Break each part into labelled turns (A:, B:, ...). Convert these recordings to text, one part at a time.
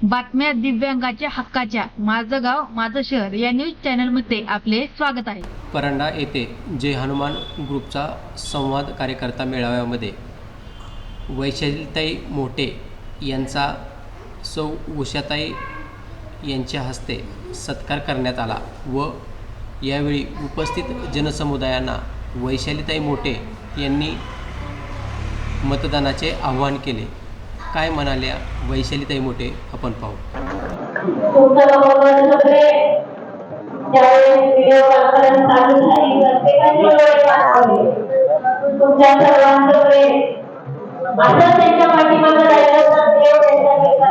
A: बातम्या दिव्यांगाच्या हक्काच्या. माझं गाव माझं शहर या न्यूज चॅनलमध्ये आपले स्वागत आहे.
B: परंडा येथे जय हनुमान ग्रुपचा संवाद कार्यकर्ता मेळाव्यामध्ये. वैशालीताई मोठे यांचा सौ उषाताई यांच्या हस्ते सत्कार करण्यात आला व यावेळी उपस्थित जनसमुदायांना वैशालीताई मोठे यांनी मतदानाचे आवाहन केले. काय म्हणाल्या वैशालीताई मोठे आपण पाहू.
C: व्हिडिओ चालू झाली तुमच्या त्यांच्या पाठीमागं राहिलं देव त्यांच्या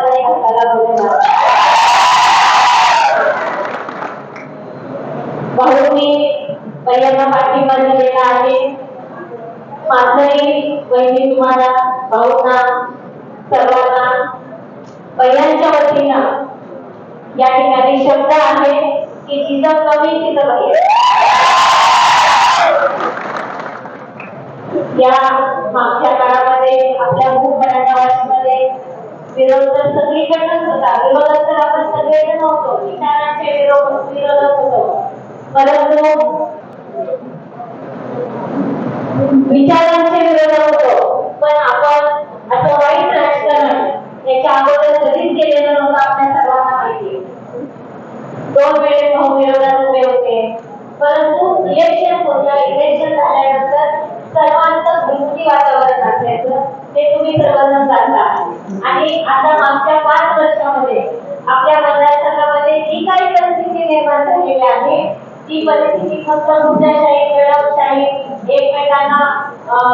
C: भाऊनी पहिल्यांदा पाठिंबा दिलेला आहे माझंही बहिणी तुम्हाला भाऊना सर्वांना पहिल्यांच्या वतीनं या ठिकाणी शब्द आहे की जिथं कमी तिथं पाहिजे या मागच्या काळामध्ये आपल्या भूकमध्ये विरोध तर सगळीकडनंच होता. विरोधात तर आपण सगळेजण होतो. विचारांचे विरोध विरोधक होतो. परंतु विचारांचे विरोधक होतो. पण आपण त्याच्या अगोदर कधीच केलेलं नव्हतं आपल्या सर्वांना माहिती. दोन वेळेस भाऊ उभे होते. परंतु इलेक्शन होतं इलेक्शन झाल्यानंतर सर्वांचं भीती वातावरण असायचं ते तुम्ही सर्वजण जाणता आणि आता मागच्या पाच वर्षामध्ये आपल्या मतदारसंघामध्ये जी काही परिस्थिती निर्माण झालेली आहे ती परिस्थिती फक्त हुंडाशाही दडपशाही एकमेकांना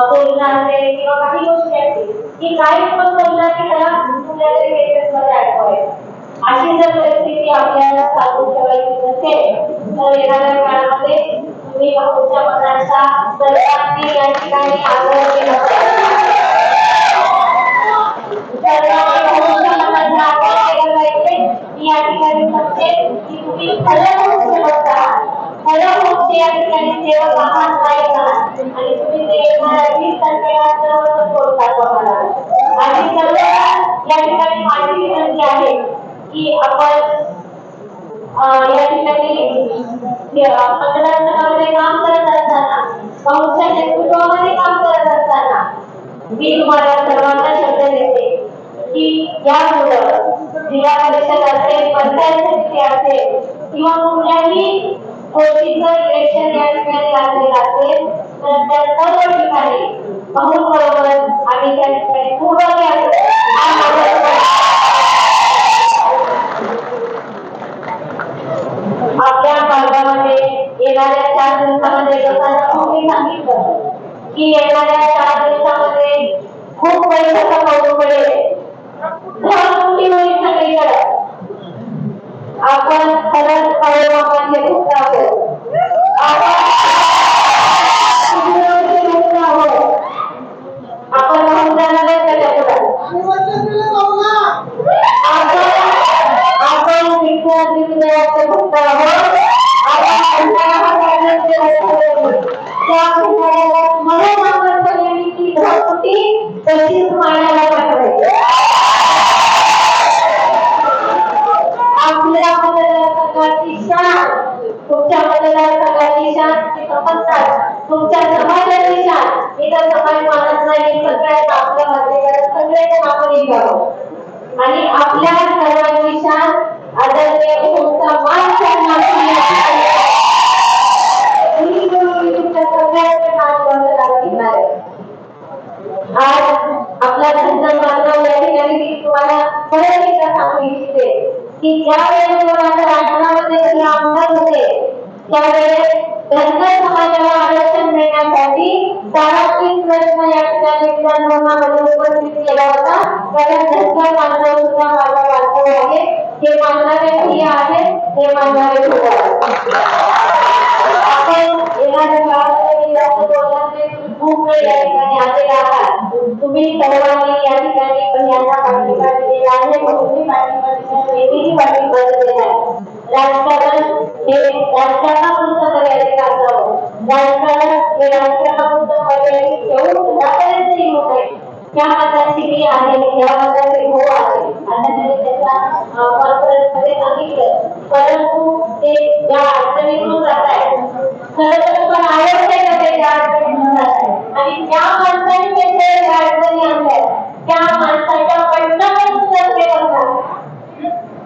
C: बोलणारे किंवा काही गोष्टी असतील की काही पण बोलणार की त्याला दुसऱ्याच्या तरी केसेसमध्ये अडकवायचं अशी जर परिस्थिती आपल्याला चालू ठेवायची नसेल तर येणाऱ्या काळामध्ये तुम्ही भाऊच्या मनाचा सर्वांनी या ठिकाणी आग्रह केला. मी या ठिकाणी सांगते की तुम्ही खरं भाऊ सेवक खरं भाऊचे या ठिकाणी सेवक आहात नाहीत आहात. आणि तुम्ही ते येणाऱ्या सर्व सोडतात आम्हाला. आणि सर्व या ठिकाणी माझी विनंती आहे की आपण अं, या ठिकाणी मतदारसंघामध्ये काम करत असताना भाऊच्या नेतृत्वामध्ये काम करत असताना मी तुम्हाला सर्वांना शब्द देते की यामुळं जिल्हा परिषद असेल पंचायत समिती असेल किंवा कुठल्याही गोष्टीचं इलेक्शन या ठिकाणी लागलेलं असेल तर त्या ठिकाणी ठिकाणी बरोबर आम्ही त्या ठिकाणी पूर्ण आपल्या भागामध्ये येणाऱ्या चार दिवसामध्ये लोकांना सांगितलं की येणाऱ्या चार दिवसामध्ये खूप पैशाचा पाऊस पडेल सगळीकडे मतदारसंघाची शान? तुमच्या मतदारसंघाची शान? तुमच्या समाजाची शान. इतर समाज मानत नाही सगळ्यात आपल्या मतदार आपण आणि आपल्या सर्वांची शान आदरणीय तुमचा मान करणार मी तुमच्या सगळ्यांचे मान घेणार आज आपला धंदा बांधव या ठिकाणी मी तुम्हाला परत एकदा सांगू इच्छिते. की ज्या वेळेस माझ्या राजकारणामध्ये कधी आमदार होते त्यावेळेस धनगर समाजाला आरक्षण मिळण्यासाठी सार्वत्रिक प्रश्न या ठिकाणी विधानभवनामध्ये उपस्थित केला होता कारण धनगर बांधव सुद्धा माझा बांधव आहे हे? मानणारे ही आहेत हे। मानणारे सुद्धा. आपण येणाऱ्या काळामध्ये जास्त बोलणार नाही खूप वेळ या ठिकाणी आलेले आहात तुम्ही सर्वांनी या ठिकाणी पहिल्यांदा पाठिंबा दिलेला आहे पाठिंबा वेगळी राजकारण हे राजकारणापुरतं मर्यादित असावं राजकारण हे राजकारणापुरतं मर्यादित ठेवून मताची मी आहे ह्या हो आहे सांगितलं ते ज्या अडचणीतून जात आहेत खरं तर पण आवडते का ते त्या अडचणीतून जात आहेत आणि त्या माणसाने त्यांच्या ज्या अडचणी आणल्या त्या माणसाच्या पडण्याकडे सुद्धा ते बघतात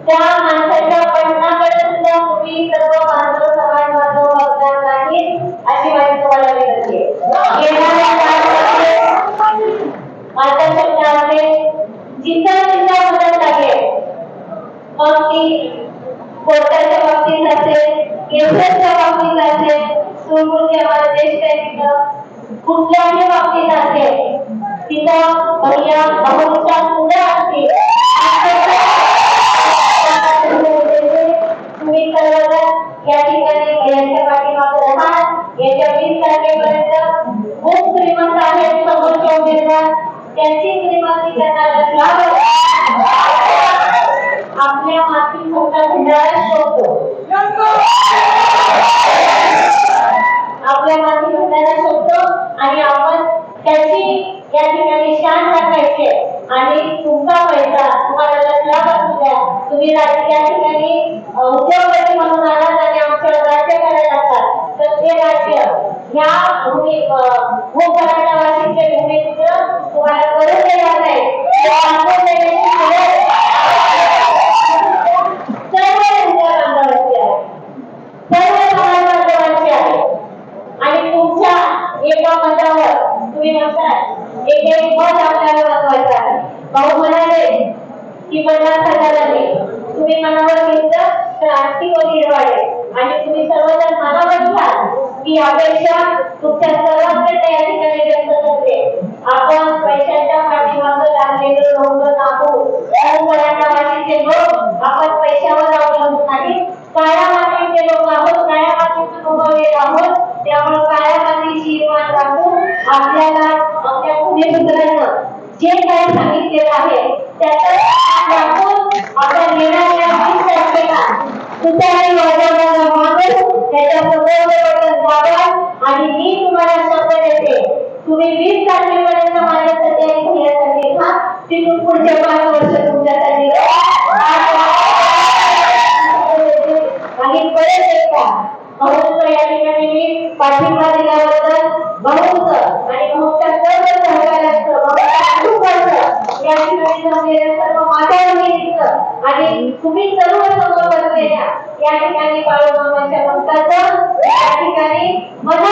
C: त्या माणसाच्या पडण्याकडे सुद्धा तुम्ही सर्व बांधव समाज बांधव बघणार नाही अशी माझी तुम्हाला विनंती आहे येणाऱ्या काळामध्ये माझ्या शब्दामध्ये जिथं जिथं मदत लागेल मग ती वापरली जाते केसरच्या वापरली जाते असेल आम्हाला देश आहे तिथं कुठल्याही वापरली जाते तिथं पहिल्या भाऊच्या मुलं असतील तुम्ही सर्वजण या ठिकाणी पाठीमागे येत्या वीस तारखेपर्यंत खूप श्रीमंत आहेत समोरचे त्यांची श्रीमंती त्यांना आपल्या माती मोठा भंडारा शोधतो आपल्या माती भंडारा शोधतो आणि आपण त्याची या ठिकाणी शान राखायचे आणि तुमचा पैसा तुम्हाला लाभ असू द्या तुम्ही या ठिकाणी उद्योगपती म्हणून आलात आणि आमच्यावर राज्य करायला लागतात. तर ते राज्य ह्या भूमी अ, भूपराठावासीचे भूमिपुत्र तुम्हाला करून देणार नाही. सर्व आहे. आणि तुमच्या एका मतावर तुम्ही म्हणताय एक एक मत आपल्याला महत्वाचं आहे. भाऊ म्हणाले की पन्नास हजारांनी तुम्ही मनावर घेतलं तर आर्थिक वगैरे वाढेल आणि तुम्ही सर्वजण मनावर घ्याल की अपेक्षा तुमच्या सर्वांकडे त्या ठिकाणी व्यक्त करते आपण पैशाच्या पाठीमागं लागलेलो लोक नाहू. मराठावाडीचे लोक आपण पैशावर अवलंबून नाही. काळ्या मातीचे लोक आहोत काळ्या मातीतून उगवलेले आहोत. त्यामुळे काळ्या मातीची इमान राखून आपल्याला आपल्या पुणे पुत्रांना जे काही सांगितलेलं आहे वीस तारखेला आणि मी तुम्ही वीस या ठिकाणी मी पाठिंबा दिल्याबद्दल भाऊंचं आणि भाऊच्या सर्व सहकार्याचं भाऊच्या कुटुंबाचं या ठिकाणी जमलेल्या सर्व आणि तुम्ही सर्व समोर बसलेल्या या ठिकाणी बाळूमामाच्या भक्ताचं या ठिकाणी मनापासून